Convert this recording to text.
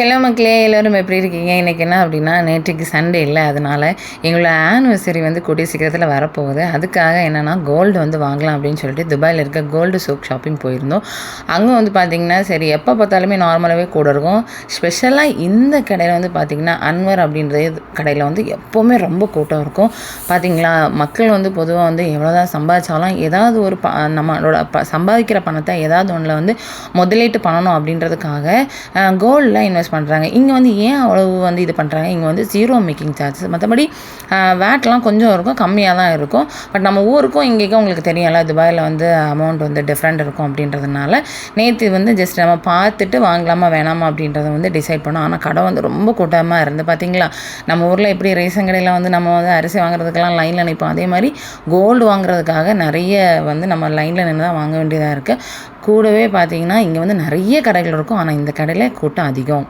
Hello மக்களே எல்லோரும் எப்படி இருக்கீங்க? இன்றைக்கி என்ன அப்படின்னா நேற்றுக்கு சண்டே இல்லை அதனால் எங்களோட ஆனிவர்சரி வந்து கூடிய சீக்கிரத்தில் வரப்போகுது. அதுக்காக என்னென்னா கோல்டு வந்து வாங்கலாம் அப்படின்னு சொல்லிட்டு துபாயில் இருக்க கோல்டு சோப் ஷாப்பிங் போயிருந்தோம். அங்கே வந்து பார்த்திங்கன்னா சரி எப்போ பார்த்தாலுமே நார்மலாகவே கூட இருக்கும். ஸ்பெஷலாக இந்த கடையில் வந்து பார்த்திங்கன்னா அன்வர் அப்படின்ற கடையில் வந்து எப்போவுமே ரொம்ப கூட்டம் இருக்கும். பார்த்திங்களா மக்கள் வந்து பொதுவாக வந்து எவ்வளோதான் சம்பாதிச்சாலும் ஏதாவது ஒரு ப நம்மளோட ப சம்பாதிக்கிற பணத்தை ஏதாவது ஒன்றில் வந்து முதலீட்டு பண்ணணும் அப்படின்றதுக்காக கோல்டில் இன்வெஸ்ட் பண்ணுறாங்க இங்கே வந்து ஏன் அவ்வளவு வந்து இது பண்ணுறாங்க இங்கே வந்து ஜீரோ மேக்கிங் சார்ஜஸ் மற்றபடி வேட்லாம் கொஞ்சம் இருக்கும் கம்மியாக தான் இருக்கும். பட் நம்ம ஊருக்கும் இங்கேக்கும் உங்களுக்கு தெரியல துபாயில் வந்து அமௌண்ட் வந்து டிஃப்ரெண்ட் இருக்கும் அப்படின்றதுனால நேற்று வந்து ஜஸ்ட் நம்ம பார்த்துட்டு வாங்கலாமா வேணாமா அப்படின்றத வந்து டிசைட் பண்ணோம். ஆனால் கடை வந்து ரொம்ப கூட்டமாக இருந்து பார்த்தீங்களா நம்ம ஊரில் எப்படி ரேஷன் கடையில் வந்து நம்ம வந்து அரிசி வாங்குறதுக்கெல்லாம் லைனில் நிற்போம் அதே மாதிரி கோல்டு வாங்குறதுக்காக நிறைய வந்து நம்ம லைனில் நின்று தான் வாங்க வேண்டியதாக இருக்குது கூடவே பார்த்தீங்கன்னா இங்கே வந்து நிறைய கடைகள் இருக்கும். ஆனால் இந்த கடையில் கூட்டம் அதிகம்.